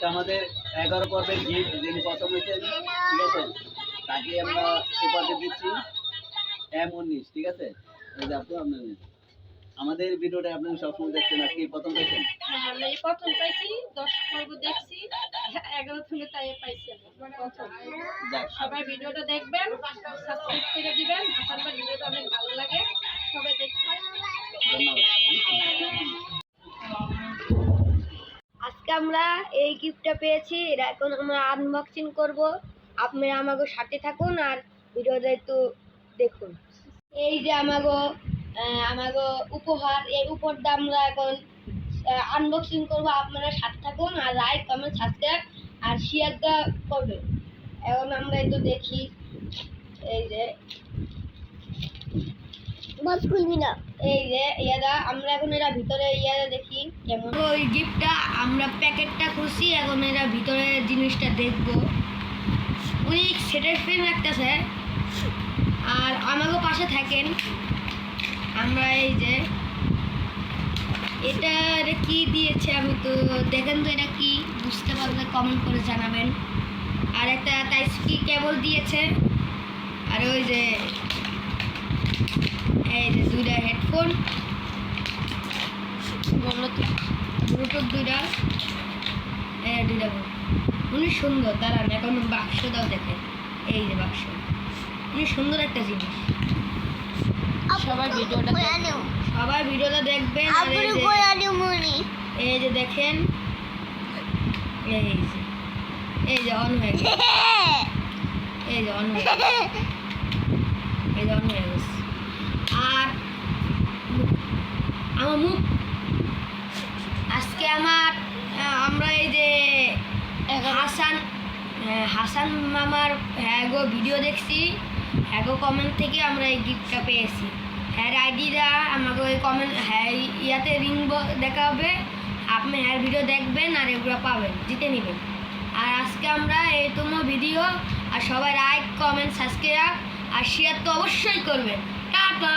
আজকে আমাদের এগারো পর্বের গিফট যিনি প্রথম হয়েছেন ঠিক আছে? তাকে আমরা সুপারকে দিচ্ছি এম উনিশ ঠিক আছে? এই যে আপু আপনার আমাদের ভিডিওটা আপনারা সবসময় দেখছেন আজকে প্রথম দেখছেন? হ্যাঁ আমি এই প্রথম পাইছি দশ পর্ব দেখছি এগারো থেকে তাই পাইছি আমি প্রথম। সবাই ভিডিওটা দেখবেন সাবস্ক্রাইব করে দিবেন হাসান ভিডিওটা অনেক ভালো লাগে সবাই দেখবেন। আজকে আমরা এই গিফটটা পেয়েছি। এটা এখন আমরা আনবক্সিং করব। আপনারা আমাকে সাথে থাকুন আর ভিডিওটা একটু দেখুন। এই যে আমাগো আহ, আমাগো উপহার এই উপহারটা আমরা এখন আনবক্সিং করব। আপনারা সাথে থাকুন আর লাইক কমেন্ট সাবস্ক্রাইব আর শেয়ারটা করবেন। এখন আমরা একটু দেখি। এই যে। বস খুলবি না। এই যে ইয়াদা আমরা এখন এরা ভিতরে ইয়াদা দেখি কেমন। ওই গিফটটা আমরা প্যাকেটটা খুলছি এখন এরা ভিতরে জিনিসটা দেখব। উনি সেটের ফ্রেম রাখতেছে। আর আমাকে পাশে থাকেন। আমরা এই যে, এটা এটা কি দিয়েছে আমি তো, দেখেন তো এটা কি, বুঝতে পারলে কমেন্ট করে জানাবেন। আর একটা টাইস কি কেবল দিয়েছে? আর ওই যে হেডফোন ব্লুটুথ দুইটা। এই দুইটা উনি সুন্দর দাঁড়ান এখন বাক্সটাও দেখেন। এই যে বাক্স। উনি সুন্দর একটা জিনিস। সবাই ভিডিওটা সবাই ভিডিওটা দেখবেন এই যে এই যে দেখেন। এই যে। এই যে অন হয়ে গেছে। এই যে অন হয়ে গেছে। এই যে অন হয়ে গেছে আর আমার মুখ। আজকে আমার আমরা এই যে হাসান হ্যাঁ, হাসান মামার হ্যাঁ গো ভিডিও দেখছি। হ্যাঁ গো কমেন্ট থেকে আমরা এই গিফটটা পেয়েছি। হ্যাঁ আইডিটা আমাকে ওই কমেন্ট হ্যাঁ ইয়াতে রিং দেখা হবে আপনি হ্যাঁ ভিডিও দেখবেন আর এগুলো পাবেন জিতে নেবেন। আর আজকে আমরা এই তোমার ভিডিও আর সবাই লাইক কমেন্ট সাবস্ক্রাইব আর শেয়ার তো অবশ্যই করবেন। টাটা!